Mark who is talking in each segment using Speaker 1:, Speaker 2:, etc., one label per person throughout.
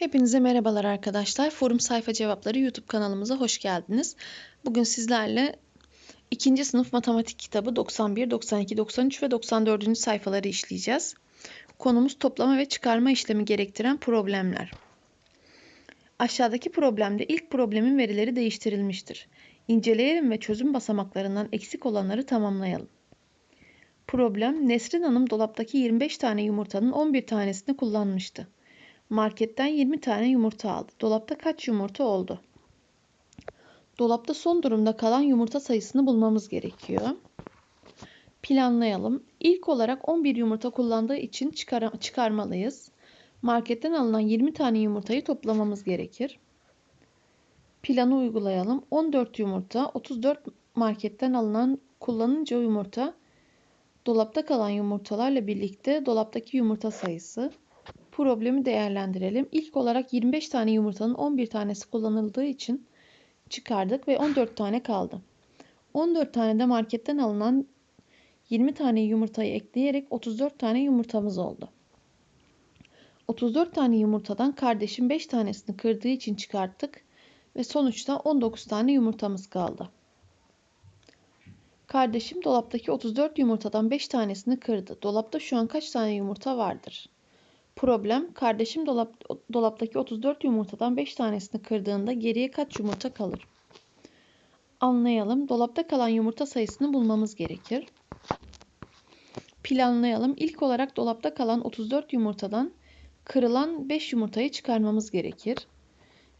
Speaker 1: Hepinize merhabalar arkadaşlar. Forum Sayfa Cevapları YouTube kanalımıza hoş geldiniz. Bugün sizlerle 2. sınıf matematik kitabı 91, 92, 93 ve 94. sayfaları işleyeceğiz. Konumuz toplama ve çıkarma işlemi gerektiren problemler. Aşağıdaki problemde ilk problemin verileri değiştirilmiştir. İnceleyelim ve çözüm basamaklarından eksik olanları tamamlayalım. Problem, Nesrin Hanım dolaptaki 25 tane yumurtanın 11 tanesini kullanmıştı. Marketten 20 tane yumurta aldı. Dolapta kaç yumurta oldu? Dolapta son durumda kalan yumurta sayısını bulmamız gerekiyor. Planlayalım. İlk olarak 11 yumurta kullandığı için çıkar çıkarmalıyız. Marketten alınan 20 tane yumurtayı toplamamız gerekir. Planı uygulayalım. 14 yumurta, 34 marketten alınan kullanınca yumurta dolapta kalan yumurtalarla birlikte dolaptaki yumurta sayısı problemi değerlendirelim. İlk olarak 25 tane yumurtanın 11 tanesi kullanıldığı için çıkardık ve 14 tane kaldı. 14 tane de marketten alınan 20 tane yumurtayı ekleyerek 34 tane yumurtamız oldu. 34 tane yumurtadan kardeşim 5 tanesini kırdığı için çıkarttık ve sonuçta 19 tane yumurtamız kaldı. Kardeşim dolaptaki 34 yumurtadan 5 tanesini kırdı. Dolapta şu an kaç tane yumurta vardır? Problem, kardeşim dolap, dolaptaki 34 yumurtadan 5 tanesini kırdığında geriye kaç yumurta kalır? Anlayalım. Dolapta kalan yumurta sayısını bulmamız gerekir. Planlayalım. İlk olarak dolapta kalan 34 yumurtadan kırılan 5 yumurtayı çıkarmamız gerekir.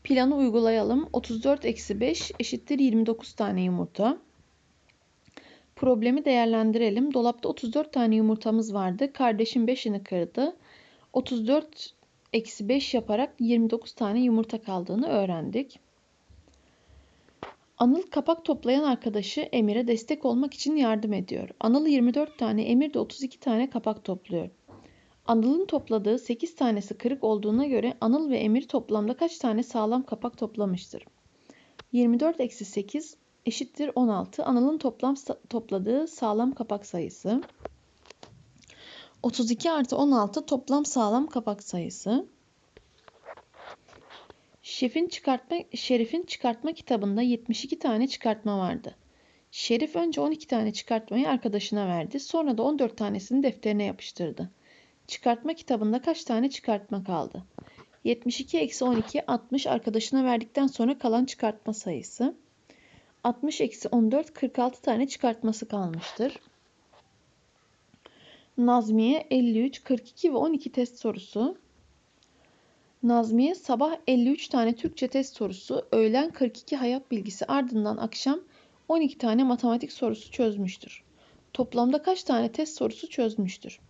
Speaker 1: Planı uygulayalım. 34 eksi 5 eşittir 29 tane yumurta. Problemi değerlendirelim. Dolapta 34 tane yumurtamız vardı. Kardeşim 5'ini kırdı. 34 eksi 5 yaparak 29 tane yumurta kaldığını öğrendik. Anıl kapak toplayan arkadaşı Emir'e destek olmak için yardım ediyor. Anıl 24 tane, Emir de 32 tane kapak topluyor. Anıl'ın topladığı 8 tanesi kırık olduğuna göre Anıl ve Emir toplamda kaç tane sağlam kapak toplamıştır? 24 eksi 8 eşittir 16. Anıl'ın toplam topladığı sağlam kapak sayısı. 32 artı 16 toplam sağlam kapak sayısı. Şefin çıkartma, Şerif'in çıkartma kitabında 72 tane çıkartma vardı. Şerif önce 12 tane çıkartmayı arkadaşına verdi. Sonra da 14 tanesini defterine yapıştırdı. Çıkartma kitabında kaç tane çıkartma kaldı? 72 eksi 12 60 arkadaşına verdikten sonra kalan çıkartma sayısı. 60 eksi 14 46 tane çıkartması kalmıştır. Nazmiye 53, 42 ve 12 test sorusu. Nazmiye sabah 53 tane Türkçe test sorusu, öğlen 42 hayat bilgisi ardından akşam 12 tane matematik sorusu çözmüştür. Toplamda kaç tane test sorusu çözmüştür?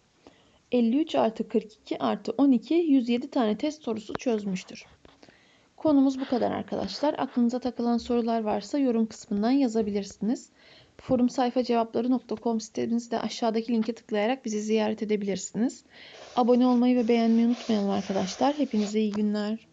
Speaker 1: 53 artı 42 artı 12 107 tane test sorusu çözmüştür. Konumuz bu kadar arkadaşlar. Aklınıza takılan sorular varsa yorum kısmından yazabilirsiniz forumsayfacevapları.com sitemizde aşağıdaki linke tıklayarak bizi ziyaret edebilirsiniz. Abone olmayı ve beğenmeyi unutmayalım arkadaşlar. Hepinize iyi günler.